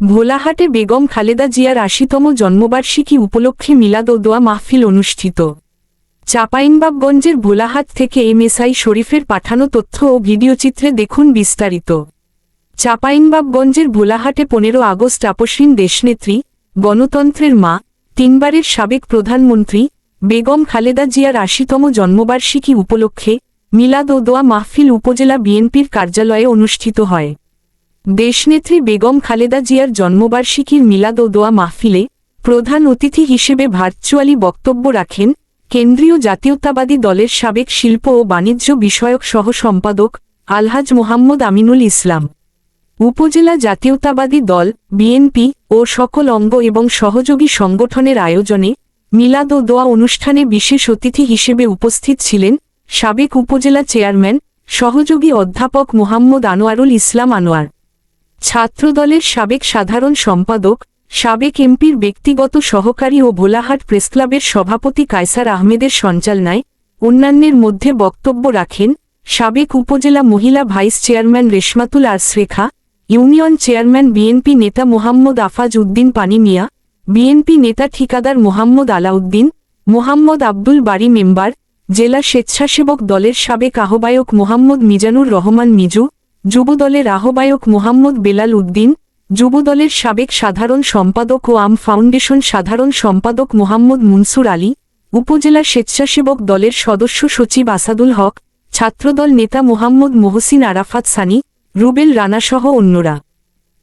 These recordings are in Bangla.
ভোলাহাটে বেগম খালেদা জিয়ার আশিতম জন্মবার্ষিকী উপলক্ষে মিলাদ ও দোয়া মাহফিল অনুষ্ঠিত। চাঁপাইনবাবগঞ্জের ভোলাহাট থেকে এম এমএসআই শরীফের পাঠানো তথ্য ও ভিডিওচিত্রে দেখুন বিস্তারিত। চাঁপাইনবাবগঞ্জের ভোলাহাটে পনেরো আগস্ট আপসীন দেশনেত্রী, গণতন্ত্রের মা, তিনবারের সাবেক প্রধানমন্ত্রী, বেগম খালেদা জিয়ার আশিতম জন্মবার্ষিকী উপলক্ষে মিলাদ ও দোয়া মাহফিল উপজেলা বিএনপির কার্যালয়ে অনুষ্ঠিত হয়। দেশনেত্রী বেগম খালেদা জিয়ার জন্মবার্ষিকীর মিলাদ ও দোয়া মাহফিলে প্রধান অতিথি হিসেবে ভার্চুয়ালি বক্তব্য রাখেন কেন্দ্রীয় জাতীয়তাবাদী দলের সাবেক শিল্প ও বাণিজ্য বিষয়ক সহ সম্পাদক আলহাজ মোহাম্মদ আমিনুল ইসলাম। উপজেলা জাতীয়তাবাদী দল, বিএনপি ও সকল অঙ্গ এবং সহযোগী সংগঠনের আয়োজনে মিলাদ ও দোয়া অনুষ্ঠানে বিশেষ অতিথি হিসেবে উপস্থিত ছিলেন সাবেক উপজেলা চেয়ারম্যান, সহযোগী অধ্যাপক মোহাম্মদ আনোয়ারুল ইসলাম আনোয়ার। ছাত্রদলের সাবেক সাধারণ সম্পাদক, সাবেক এমপির ব্যক্তিগত সহকারী ও ভোলাহাট প্রেসক্লাবের সভাপতি কায়সার আহমেদের সঞ্চালনায় অন্যান্যের মধ্যে বক্তব্য রাখেন সাবেক উপজেলা মহিলা ভাইস চেয়ারম্যান রেশমাতুল আরসরেখা ইউনিয়ন চেয়ারম্যান বিএনপি নেতা মোহাম্মদ আফাজ উদ্দিন পানি মিয়া, বিএনপি নেতা ঠিকাদার মোহাম্মদ আলাউদ্দিন, মোহাম্মদ আব্দুল বাড়ি মেম্বার, জেলা স্বেচ্ছাসেবক দলের সাবেক আহ্বায়ক মোহাম্মদ মিজানুর রহমান মিজু যুবদলের আহ্বায়ক মোহাম্মদ বেলাল উদ্দিন, যুবদলের সাবেক সাধারণ সম্পাদক ও আম ফাউন্ডেশন সাধারণ সম্পাদক মোহাম্মদ মুনসুর আলী, উপজেলা স্বেচ্ছাসেবক দলের সদস্য সচিব আসাদুল হক, ছাত্রদল নেতা মোহাম্মদ মোহসিন আরাফাত সানি, রুবেল রানাসহ অন্যরা।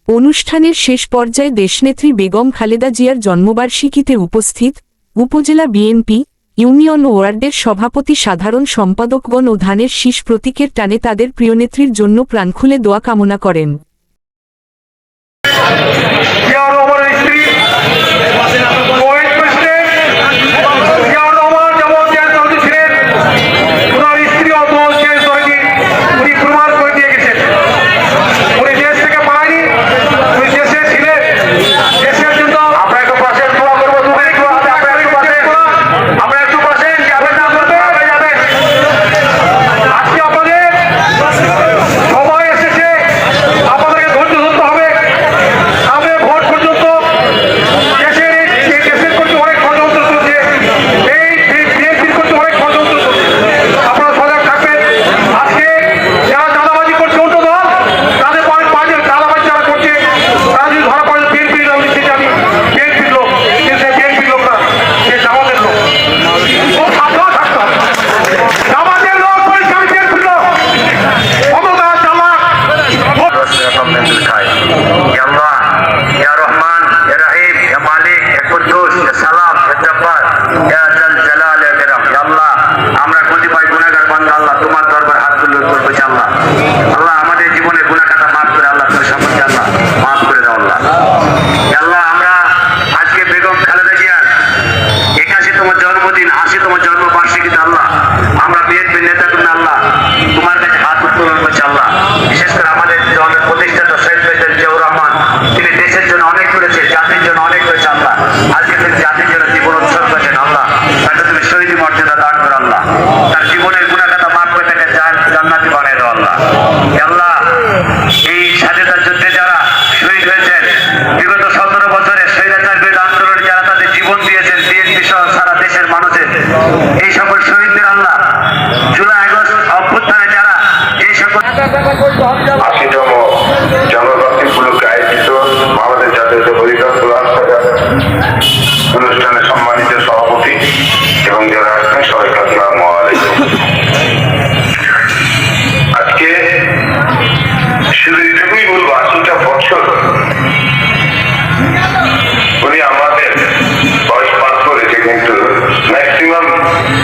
অনুষ্ঠানের শেষ পর্যায়ে দেশনেত্রী বেগম খালেদা জিয়ার জন্মবার্ষিকীতে উপস্থিত উপজেলা বিএনপি ইউনিয়ন ওয়ার্ডের সভাপতি সাধারণ সম্পাদকগণ ও ধানের শীষ প্রতীকের টানে তাদের প্রিয়নেত্রীর জন্য প্রাণ খুলে দোয়া কামনা করেন। দিয়েছেন বিএনপি সহ সারা দেশের মানুষের এই সকল শহীদদের আল্লাহ জুলাই আগস্ট অভ্যুত্থানে যারা এই সকল আশিতম জন্মবার্ষিকী উপলক্ষে আয়োজিত বাংলাদেশ জাতীয়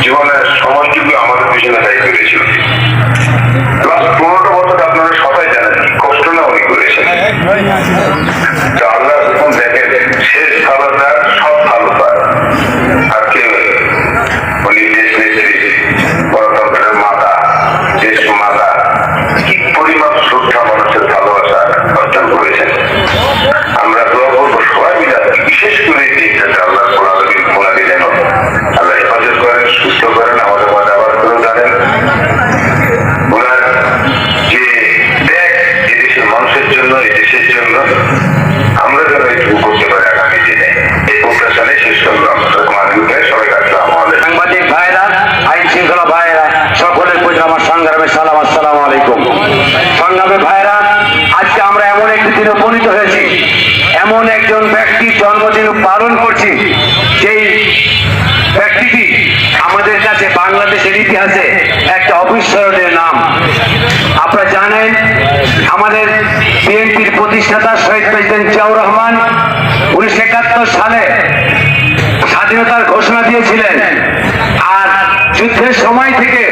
জীবনের সময়টুকু আমাদের পিছনে দায়িত্ব করেছিল পনেরোটা বছর আপনারা সবাই জানেন, কষ্ট না উনি করেছেন একটা অবিস্মরণীয় নাম। আপনারা জানেন, আমাদের বিএনপির প্রতিষ্ঠাতা শহীদ প্রেসিডেন্ট জিয়াউর রহমান উনিশশো একাত্তর সালে স্বাধীনতার ঘোষণা দিয়েছিলেন। আর যুদ্ধের সময় থেকে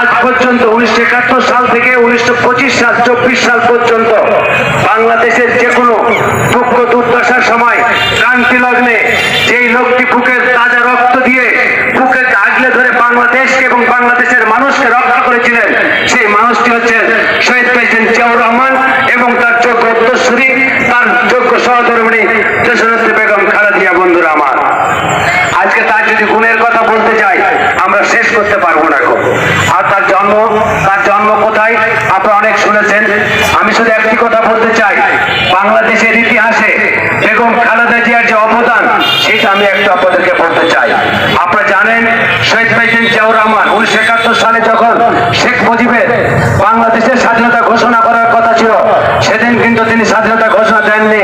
আজ পর্যন্ত, উনিশশো একাত্তর সাল থেকে উনিশশো পঁচিশ সাল, চব্বিশ সাল পর্যন্ত বাংলাদেশের যে কোনো দুঃখ দুর্দশার সময় ক্রান্তি লগ্নে যেই লোকটি বুকের তাজা রক্ত দিয়ে বুকে আগলে ধরে বাংলাদেশকে এবং বাংলাদেশের মানুষকে রক্ষা করেছিলেন। সেই মানুষটি হচ্ছেন শহীদ প্রেসিডেন্ট জিয়াউর রহমান এবং তার যোগ্য উত্তরসূরি, তার যোগ্য সহধর্মিণী দেশনেত্রী বেগম খালেদিয়া, বন্ধুরা আমার। আজকে তার যদি গুণের কথা বলতে চাই, আমরা শেষ করতে পারব না। আর তার জন্ম তার জন্ম কোথায়? আপনারা অনেক শুনেছেন। আমি শুধু একটি কথা বলতে চাই, বাংলাদেশের ইতিহাসে বেগম খালেদা জিয়ার যে অবদান সেটা আমি একটু আপনাদেরকে বলতে চাই। আপনারা জানেন, শহীদ প্রেসিডেন্ট জিয়াউর রহমান উনিশশো একাত্তর সালে যখন শেখ মুজিবের বাংলাদেশের স্বাধীনতা ঘোষণা করার কথা ছিল, সেদিন কিন্তু তিনি স্বাধীনতা ঘোষণা দেননি।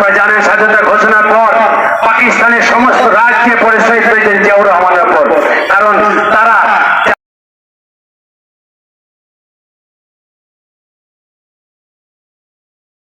जाने ने सदत अच्छा